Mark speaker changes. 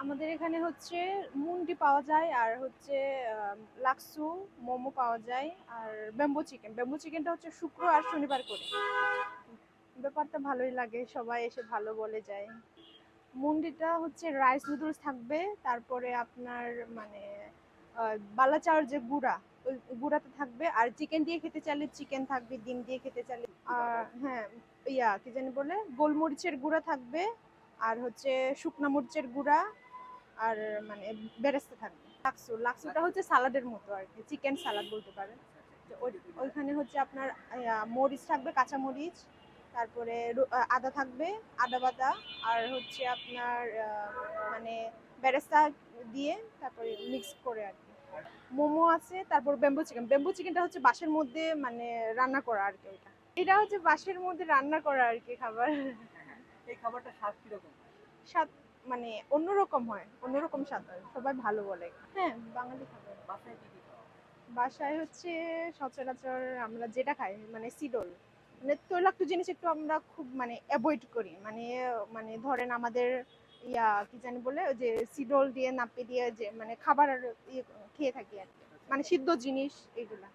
Speaker 1: আমাদের এখানে হচ্ছে মুন্ডি পাওয়া যায় আর হচ্ছে লাক্সু মোমো পাওয়া যায় আর ব্যাম্বো চিকেন। ব্যাম্বো চিকেনটা হচ্ছে শুক্র আর শনিবার করে। ব্যাপারটা ভালোই লাগে সবাই এসে ভালো বলে যায়। মুন্ডিটা হচ্ছে রাইস নুডলস থাকবে তারপরে আপনার মানে আহ, বালা চাউর যে গুঁড়া ওই গুঁড়াতে থাকবে। আর চিকেন দিয়ে খেতে চাইলে চিকেন থাকবে ডিম দিয়ে খেতে চাইলে আর হ্যাঁ ইয়া কি জানি বলে গোলমরিচের গুঁড়া থাকবে। আর হচ্ছে শুকনা মরিচের গুঁড়া আর মানে বেরেস্তা থাকবে। লাক্সু লাক্সুটা হচ্ছে সালাডের মতো আর কি চিকেন সালাড বলতে পারেন। ওইখানে হচ্ছে আপনার মরিচ থাকবে কাঁচা মরিচ তারপরে আদা থাকবে আদা বাটা আর হচ্ছে আপনার মানে বেরেস্তা দিয়ে তারপরে মিক্স করে আর কি। মোমো আছে তারপর ব্যাম্বু চিকেন। বেম্বু চিকেনটা হচ্ছে বাসের মধ্যে মানে রান্না করা আর কি ওইটা। এটা হচ্ছে বাসের মধ্যে রান্না করা আর কি খাবার।
Speaker 2: এই খাবারটা স্বাদ কীরকম?
Speaker 1: স্বাদ মানে অন্যরকম হয় অন্যরকম স্বাদ হয়। সবাই ভালো বলে। হ্যাঁ বাঙালি খাবার।
Speaker 2: বাসায়
Speaker 1: হচ্ছে সচরাচর আমরা যেটা খাই মানে সিডল। মানে তৈলাক্ত জিনিস একটু আমরা খুব মানে অ্যাভয়েড করি। মানে মানে ধরেন আমাদের ইয়া কি জানি বলে যে সিডল দিয়ে নাপে দিয়ে যে মানে খাবার ইয়ে খেয়ে থাকি আর মানে সিদ্ধ জিনিস এগুলা